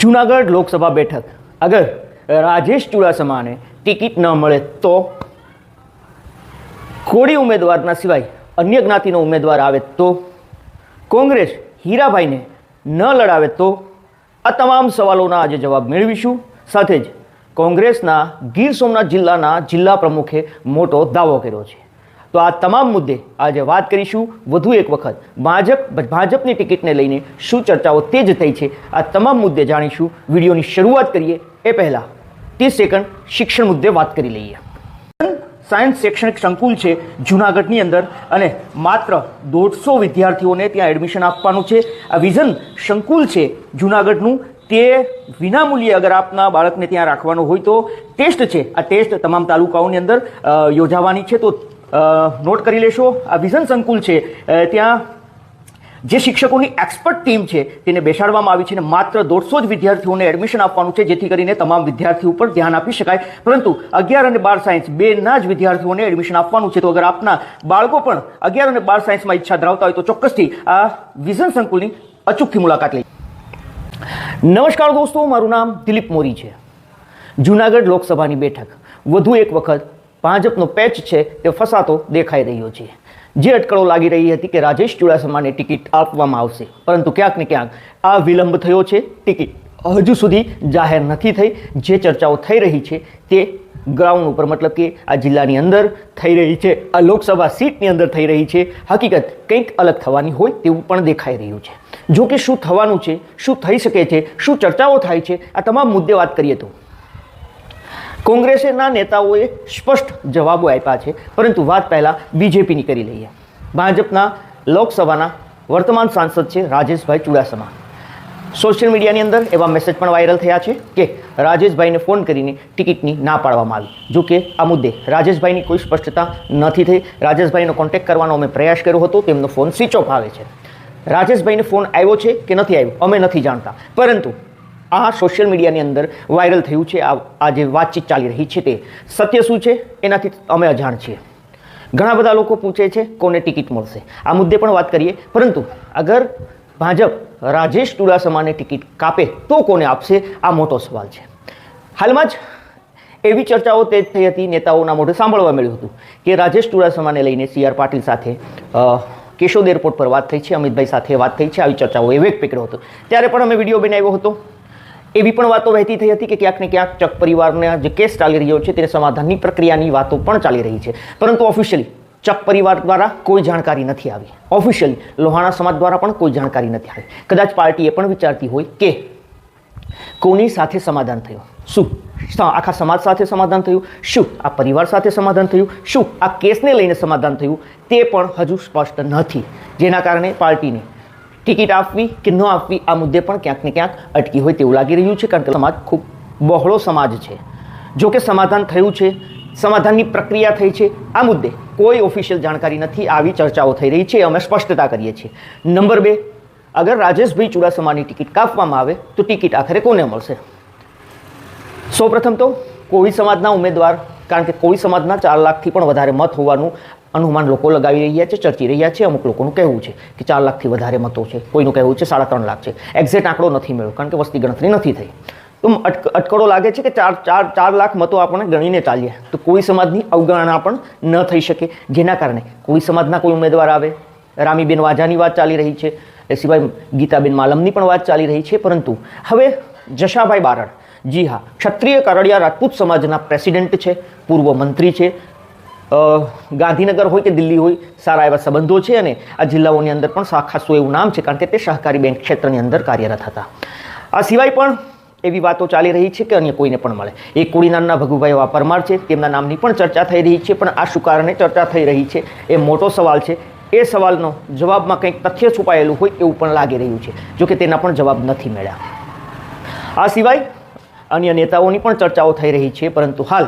જુનાગઢ લોકસભા બેઠક. અગર રાજેશ ચુડાસમાને ટિકિટ ન મળે તો? કોળી ઉમેદવારના સિવાય અન્ય જ્ઞાતિનો ઉમેદવાર આવે તો? કોંગ્રેસ હીરાભાઈને ન લડાવે તો? આ તમામ સવાલોના આજે જવાબ મેળવીશું. સાથે જ કોંગ્રેસના ગીર સોમનાથ જિલ્લાના જિલ્લા પ્રમુખે મોટો દાવો કર્યો છે. તો આ તમામ મુદ્દે આજે વાત કરીશું. વધુ એક વખત ભાજપ ભાજપની ટિકિટને લઈને શું ચર્ચાઓ તેજ થઈ છે આ તમામ મુદ્દે જાણીશું. વિડીયોની શરૂઆત કરીએ એ પહેલાં ત્રીસ સેકન્ડ શિક્ષણ મુદ્દે વાત કરી લઈએ. સાયન્સ શૈક્ષણિક સંકુલ છે જુનાગઢની અંદર અને માત્ર દોઢસો વિદ્યાર્થીઓને ત્યાં એડમિશન આપવાનું છે. આ વિઝન સંકુલ છે જુનાગઢનું. તે વિનામૂલ્યે અગર આપના બાળકને ત્યાં રાખવાનો હોય તો ટેસ્ટ છે. આ ટેસ્ટ તમામ તાલુકાઓની અંદર યોજાવાની છે. તો નોટ કરી લેશો. આ વિઝન સંકુલ છે. ત્યાં જે શિક્ષકોની એક્સપર્ટ ટીમ છે, તેને બેસાડવામાં આવી છે અને માત્ર દોઢસો જ વિદ્યાર્થીઓને એડમિશન આપવાનું છે, જેથી કરીને તમામ વિદ્યાર્થીઓ પર ધ્યાન આપી શકાય. પરંતુ અગિયાર અને બાર સાયન્સ બેના જ વિદ્યાર્થીઓને એડમિશન આપવાનું છે. તો અગર આપના બાળકો પણ અગિયાર અને બાર સાયન્સમાં ઈચ્છા ધરાવતા હોય તો ચોક્કસથી આ વિઝન સંકુલની અચૂકથી મુલાકાત લઈ. નમસ્કાર દોસ્તો, મારું નામ દિલીપ મોરી છે. જુનાગઢ લોકસભાની બેઠક. વધુ એક વખત ભાજપનો પેચ છે તે ફસાતો દેખાઈ રહ્યો છે. જે અટકળો લાગી રહી હતી કે રાજેશ ચુડાસમાને ટિકિટ આપવામાં આવશે. પરંતુ ક્યાંક ને ક્યાંક આ વિલંબ થયો છે ટિકિટ. હજુ સુધી જાહેર નથી થઈ. જે ચર્ચાઓ થઈ રહી છે તે ગ્રાઉન્ડ ઉપર, મતલબ કે આ જિલ્લાની અંદર થઈ રહી છે. આ લોકસભા સીટની અંદર થઈ રહી છે. હકીકત કંઈક અલગ થવાની હોય તેવું પણ દેખાઈ રહ્યું છે. જો કે શું થવાનું છે? શું થઈ શકે છે? શું ચર્ચાઓ થાય છે? આ તમામ મુદ્દે વાત કરીએ તો. કોંગ્રેસના નેતાઓએ સ્પષ્ટ જવાબો આપ્યા છે. પરંતુ વાત પહેલાં બીજેપીની કરી લઈએ. ભાજપના લોકસભાના વર્તમાન સાંસદ છે રાજેશભાઈ ચુડાસમા. સોશિયલ મીડિયાની અંદર એવા મેસેજ પણ વાયરલ થયા છે કે રાજેશભાઈને ફોન કરીને ટિકિટની ના પાડવામાં આવી. જો કે આ મુદ્દે રાજેશભાઈની કોઈ સ્પષ્ટતા નથી થઈ. રાજેશભાઈનો કોન્ટેક્ટ કરવાનો અમે પ્રયાસ કર્યો હતો. તેમનો ફોન સ્વિચ ઓફ આવે છે. રાજેશભાઈને ફોન આવ્યો છે કે નથી આવ્યો, અમે નથી જાણતા. પરંતુ આ સોશિયલ મીડિયાની અંદર વાયરલ થયું છે. આ આ જે વાતચીત ચાલી રહી છે તે સત્ય શું છે? એનાથી અમે અજાણ છીએ. ઘણા બધા લોકો પૂછે છે, કોને ટિકિટ મળશે? આ મુદ્દે પણ વાત કરીએ. પરંતુ અગર ભાજપ રાજેશ ચુડાસમાને ટિકિટ કાપે, તો કોને આપશે? આ મોટો સવાલ છે. હાલમાં જ એવી ચર્ચાઓ તેજ થઈ હતી, નેતાઓના મોઢે સાંભળવા મળ્યું હતું કે રાજેશ ચુડાસમાને લઈને સી આર પાટીલ સાથે કેશોદ એરપોર્ટ પર વાત થઈ છે, અમિતભાઈ સાથે વાત થઈ છે. આવી ચર્ચાઓ એ વેગ પકડ્યો હતો. ત્યારે પણ અમે વીડિયો બનાવ્યો હતો. એવી પણ વાતો વહેતી થઈ હતી કે ક્યાંક ને ક્યાંક ચક પરિવારના જે કેસ ચાલી રહ્યો છે તેને સમાધાનની પ્રક્રિયાની વાતો પણ ચાલી રહી છે. પરંતુ ઓફિશિયલી ચક પરિવાર દ્વારા કોઈ જાણકારી નથી આવી. ઓફિશિયલી લોહાણા સમાજ દ્વારા પણ કોઈ જાણકારી નથી આવી. કદાચ પાર્ટીએ પણ વિચારતી હોય કે કોની સાથે સમાધાન થયું? શું? આખા સમાજ સાથે સમાધાન થયું? શું આ પરિવાર સાથે સમાધાન થયું? શું આ કેસને લઈને સમાધાન થયું? તે પણ હજુ સ્પષ્ટ નથી. જેના કારણે પાર્ટીને ટિકિટ આપવી કે ન આપવી, આ મુદ્દે પણ ક્યાંક ને ક્યાંક અટકી હોય તેવું લાગી રહ્યું છે, કારણ કે સમાજ ખૂબ બહોળો સમાજ છે. જો સમાધાન થયું છે, સમાધાનની પ્રક્રિયા થઈ છે, આ મુદ્દે કોઈ ઓફિશિયલ જાણકારી નથી, આવી ચર્ચાઓ થઈ રહી છે, અમે સ્પષ્ટતા કરીએ છીએ. નંબર બે, અગર રાજેશભાઈ ચુડાસમાની ટિકિટ કાપવામાં આવે, તો ટિકિટ આખરે કોને મળશે? સૌપ્રથમ તો કોળી સમાજના ઉમેદવાર, કારણ કે કોળી સમાજના ચાર લાખથી પણ વધારે મત હોવાનું અનુમાન લોકો લગાવી રહ્યા છે, ચર્ચી રહ્યા છે, અમુક લોકોનું કહેવું છે કે ચાર લાખથી વધારે મતો છે. કોઈનું કહેવું છે સાડા ત્રણ લાખ છે. એક્ઝેક્ટ આંકડો નથી મળ્યો, કારણ કે વસ્તી ગણતરી નથી થઈ. તો અટક, અટકળો લાગે છે કે ચાર ચાર ચાર લાખ મતો આપણે ગણીને ચાલીએ. તો કોઈ સમાજની અવગણના પણ ન થઈ શકે. જેના કારણે કોઈ સમાજના કોઈ ઉમેદવાર આવે. રામીબેન વાજાની વાત ચાલી રહી છે. એ સિવાય ગીતાબેન માલમની પણ વાત ચાલી રહી છે. પરંતુ હવે જશાભાઈ બારડ. જી હા, ક્ષત્રિય કરડિયા રાજપૂત સમાજના પ્રેસિડેન્ટ છે, પૂર્વ મંત્રી છે ગાંધીનગર હોય કે દિલ્હી હોય, સારા એવા સંબંધો છે અને આ જિલ્લાઓની અંદર પણ ખાસું એવું નામ છે? કારણ કે તે સહકારી બેંક ક્ષેત્રની અંદર કાર્યરત હતા. આ સિવાય પણ એવી વાતો ચાલી રહી છે કે અન્ય કોઈને પણ મળે. એક કોડીનારના ભગુભાઈ એવા પરમાર છે. તેમના નામની પણ ચર્ચા થઈ રહી છે, પણ આ શું કારણે ચર્ચા થઈ રહી છે? એ મોટો સવાલ છે. એ સવાલનો જવાબમાં કંઈક તથ્ય છુપાયેલું હોય એવું પણ લાગી રહ્યું છે જોકે તેના પણ જવાબ નથી મળ્યા. આ સિવાય અન્ય નેતાઓની પણ ચર્ચાઓ થઈ રહી છે, પરંતુ હાલ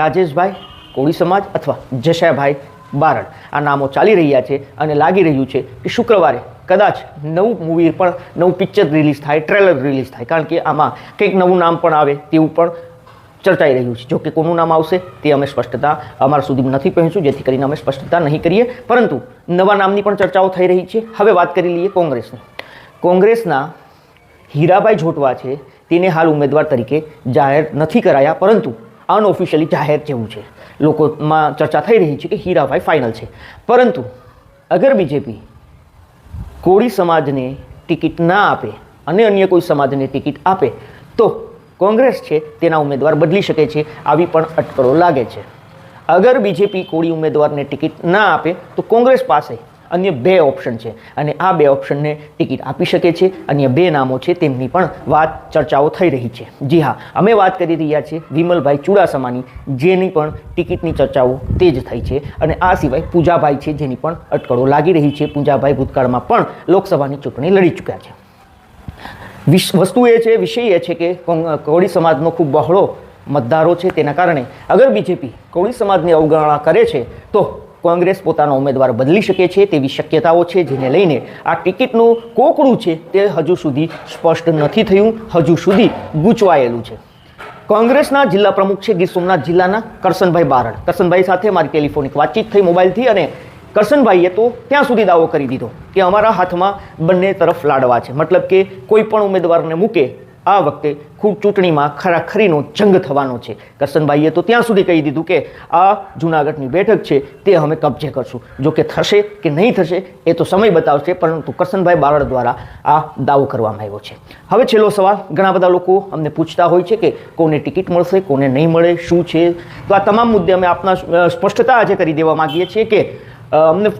રાજેશભાઈ કોળી સમાજ અથવા જશાભાઈ બારડ આ નામો ચાલી રહ્યા છે અને લાગી રહ્યું છે કે શુક્રવારે કદાચ નવું મૂવી પણ, નવું પિક્ચર રિલીઝ થાય ટ્રેલર રિલીઝ થાય. કારણ કે આમાં કંઈક નવું નામ પણ આવે તેવું પણ ચર્ચાઈ રહ્યું છે. જો કે કોનું નામ આવશે તે અમે સ્પષ્ટતા અમારા સુધી નથી પહોંચ્યું, જેથી કરીને અમે સ્પષ્ટતા નહીં કરીએ. પરંતુ નવા નામની પણ ચર્ચાઓ થઈ રહી છે. હવે વાત કરી લઈએ કોંગ્રેસની. કોંગ્રેસના હીરાભાઈ જોટવા છે. તેને હાલ ઉમેદવાર તરીકે જાહેર નથી કરાયા, પરંતુ અનઓફિશિયલી જાહેર જેવું છે. લોકોમાં ચર્ચા થઈ રહી છે કે હીરાભાઈ ફાઇનલ છે. પરંતુ અગર બીજેપી કોળી સમાજને ટિકિટ ના આપે અને અન્ય કોઈ સમાજને ટિકિટ આપે, તો કોંગ્રેસ છે તેના ઉમેદવાર બદલી શકે છે આવી પણ અટકળો લાગે છે. અગર બીજેપી કોળી ઉમેદવારને ટિકિટ ના આપે, તો કોંગ્રેસ પાસે અન્ય બે ઓપ્શન છે. અને આ બે ઓપ્શનને ટિકિટ આપી શકે છે. અન્ય બે નામો છે. તેમની પણ વાત ચર્ચાઓ થઈ રહી છે. જી હા, અમે વાત કરી રહ્યા છીએ વિમલભાઈ ચુડાસમાની, જેની પણ ટિકિટની ચર્ચાઓ તેજ થઈ છે. અને આ સિવાય પૂજાભાઈ છે, જેની પણ અટકળો લાગી રહી છે. પૂજાભાઈ ભૂતકાળમાં પણ લોકસભાની ચૂંટણી લડી ચૂક્યા છે. વસ્તુ એ છે, વિષય એ છે કે કોળી સમાજનો ખૂબ બહોળો મતદારો છે. તેના કારણે અગર બીજેપી કોળી સમાજની અવગણના કરે છે, તો કોંગ્રેસ પોતાનો ઉમેદવાર બદલી શકે છે તેવી શક્યતાઓ છે, જેને લઈને આ ટિકિટનું કોકડું છે તે હજુ સુધી સ્પષ્ટ નથી થયું, હજુ સુધી ગૂંચવાયેલું છે. કોંગ્રેસના જિલ્લા પ્રમુખ છે ગીર સોમનાથ જિલ્લાના કરશનભાઈ બારડ કરશનભાઈ સાથે મારી ટેલિફોનિક વાતચીત થઈ મોબાઈલથી અને કરશનભાઈએ તો ત્યાં સુધી દાવો કરી દીધો કે અમારા હાથમાં બંને તરફ લાડવા છે. મતલબ કે કોઈ પણ ઉમેદવારને મૂકે આ વખતે ખૂબ ચૂંટણીમાં ખરાખરીનો જંગ થવાનો છે. કરશનભાઈએ તો ત્યાં સુધી કહી દીધું કે આ જૂનાગઢની બેઠક છે તે અમે કબજે કરશું. જો કે થશે કે નહીં થશે એ તો સમય બતાવશે, પરંતુ કરશનભાઈ બારડ દ્વારા આ દાવો કરવામાં આવ્યો છે. હવે છેલ્લો સવાલ, ઘણા બધા લોકો અમને પૂછતા હોય છે કે કોને ટિકિટ મળશે, કોને નહીં મળે, શું છે? તો આ તમામ મુદ્દે અમે આપના સ્પષ્ટતા આજે કરી દેવા માંગીએ છીએ કે અમને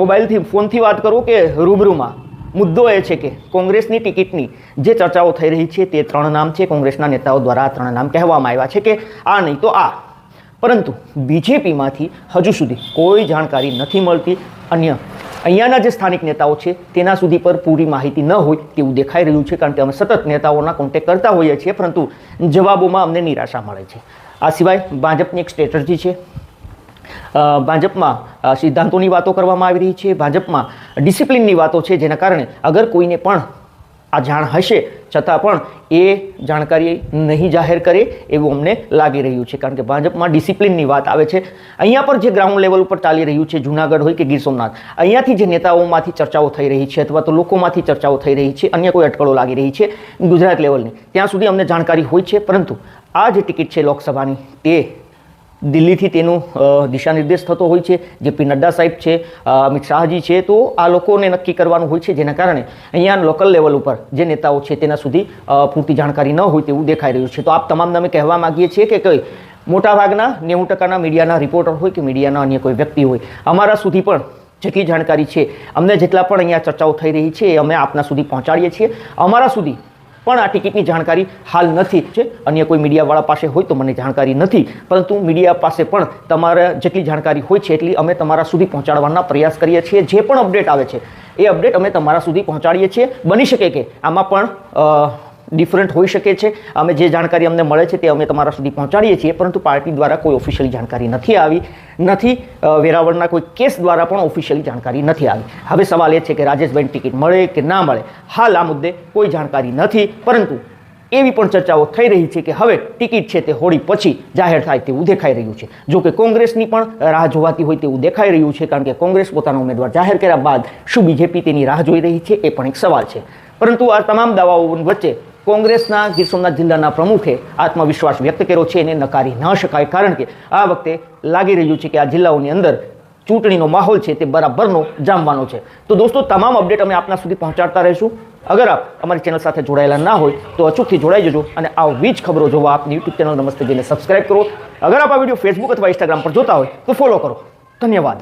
મોબાઈલથી, ફોનથી વાત કરો કે રૂબરૂમાં? મુદ્દો એ છે કે કોંગ્રેસની ટિકિટની જે ચર્ચાઓ થઈ રહી છે તે ત્રણ નામ છે. કોંગ્રેસના નેતાઓ દ્વારા ત્રણ નામ કહેવામાં આવ્યા છે કે આ નહીં તો આ. પરંતુ બીજેપીમાંથી હજુ સુધી કોઈ જાણકારી નથી મળતી. અન્ય અહીંયાના જે સ્થાનિક નેતાઓ છે તેના સુધી પર પૂરી માહિતી ન હોય તેવું દેખાઈ રહ્યું છે કારણ કે અમે સતત નેતાઓના કોન્ટેક્ટ કરતા હોઈએ છીએ, પરંતુ જવાબોમાં અમને નિરાશા મળે છે. આ સિવાય ભાજપની એક સ્ટ્રેટર્જી છે ભાજપમાં સિદ્ધાંતોની વાતો કરવામાં આવી રહી છે. ભાજપમાં ડિસિપ્લિનની વાતો છે જેના કારણે અગર કોઈને પણ આ જાણ હશે, છતાં પણ એ જાણકારી નહીં જાહેર કરે એવું અમને લાગી રહ્યું છે. કારણ કે ભાજપમાં ડિસિપ્લિનની વાત આવે છે. અહીંયા પર જે ગ્રાઉન્ડ લેવલ ઉપર ચાલી રહ્યું છે, જુનાગઢ હોય કે ગીર સોમનાથ, અહીંયાથી જે નેતાઓમાંથી ચર્ચાઓ થઈ રહી છે અથવા તો લોકોમાંથી ચર્ચાઓ થઈ રહી છે, અન્ય કોઈ અટકળો લાગી રહી છે ગુજરાત લેવલની, ત્યાં સુધી અમને જાણકારી હોય છે. પરંતુ આ જે ટિકિટ છે લોકસભાની, તે દિલ્હીથી તેનું દિશા નિર્દેશ થતો હોય છે, જે પી નડ્ડા સાહેબ છે અમિત શાહજી છે, તો આ લોકોને નક્કી કરવાનું હોય છે, જેના કારણે અહીંયા લોકલ લેવલ ઉપર જે નેતાઓ છે તેના સુધી પૂરતી જાણકારી ન હોય તેવું દેખાઈ રહ્યું છે. તો આપ તમામને અમે કહેવા માગીએ છીએ કે કઈ મોટાભાગના નેવું ટકાના મીડિયાના રિપોર્ટર હોય કે મીડિયાના અન્ય કોઈ વ્યક્તિ હોય, અમારા સુધી પણ જેટલી જાણકારી છે, અમને જેટલા પણ અહીંયા ચર્ચાઓ થઈ રહી છે અમે આપના સુધી પહોંચાડીએ છીએ. અમારા સુધી પણ આ ટિકિટની જાણકારી હાલ નથી છે? અન્ય કોઈ મીડિયાવાળા પાસે હોય તો મને જાણકારી નથી, પરંતુ મીડિયા પાસે પણ તમારે જેટલી જાણકારી હોય છે એટલી અમે તમારા સુધી પહોંચાડવાના પ્રયાસ કરીએ છીએ, જે પણ અપડેટ આવે છે, એ અપડેટ અમે તમારા સુધી પહોંચાડીએ છીએ. બની શકે કે આમાં પણ ડિફરન્ટ હોઈ શકે છે. અમે જે જાણકારી અમને મળે છે તે અમે તમારા સુધી પહોંચાડીએ છીએ, પરંતુ પાર્ટી દ્વારા કોઈ ઓફિશિયલ જાણકારી નથી આવી. નથી વેરાવળના કોઈ કેસ દ્વારા પણ ઓફિશિયલી જાણકારી નથી આવી. હવે સવાલ એ છે કે રાજેશભાઈ ટિકિટ મળે કે ના મળે? હાલ આ મુદ્દે કોઈ જાણકારી નથી, પરંતુ એવી પણ ચર્ચાઓ થઈ રહી છે કે હવે ટિકિટ છે તે હોળી પછી જાહેર થાય તેવું દેખાઈ રહ્યું છે. જો કે કોંગ્રેસની પણ રાહ જોવાતી હોય તેવું દેખાઈ રહ્યું છે, કારણ કે કોંગ્રેસ પોતાનો ઉમેદવાર જાહેર કર્યા બાદ શું બીજેપી તેની રાહ જોઈ રહી છે એ પણ એક સવાલ છે. પરંતુ આ તમામ દાવાઓ વચ્ચે કોંગ્રેસના ગીર સોમનાથ જિલ્લાના પ્રમુખે આત્મવિશ્વાસ વ્યક્ત કર્યો છે એને નકારી ન શકાય. કારણ કે આ વખતે લાગી રહ્યું છે કે આ જિલ્લાઓની અંદર ચૂંટણીનો માહોલ છે તે બરાબરનો જામવાનો છે. તો દોસ્તો, તમામ અપડેટ અમે આપના સુધી પહોંચાડતા રહીશું. અગર આપ અમારી ચેનલ સાથે જોડાયેલા ના હોય, તો અચૂકથી જોડાઈ જજો અને આવી જ ખબરો જોવા આપની યુટ્યુબ ચેનલ નમસ્તે જેને સબસ્ક્રાઇબ કરો. અગર આપ આ વીડિયો ફેસબુક અથવા ઇન્સ્ટાગ્રામ પર જોતા હોય, તો ફોલો કરો. ધન્યવાદ.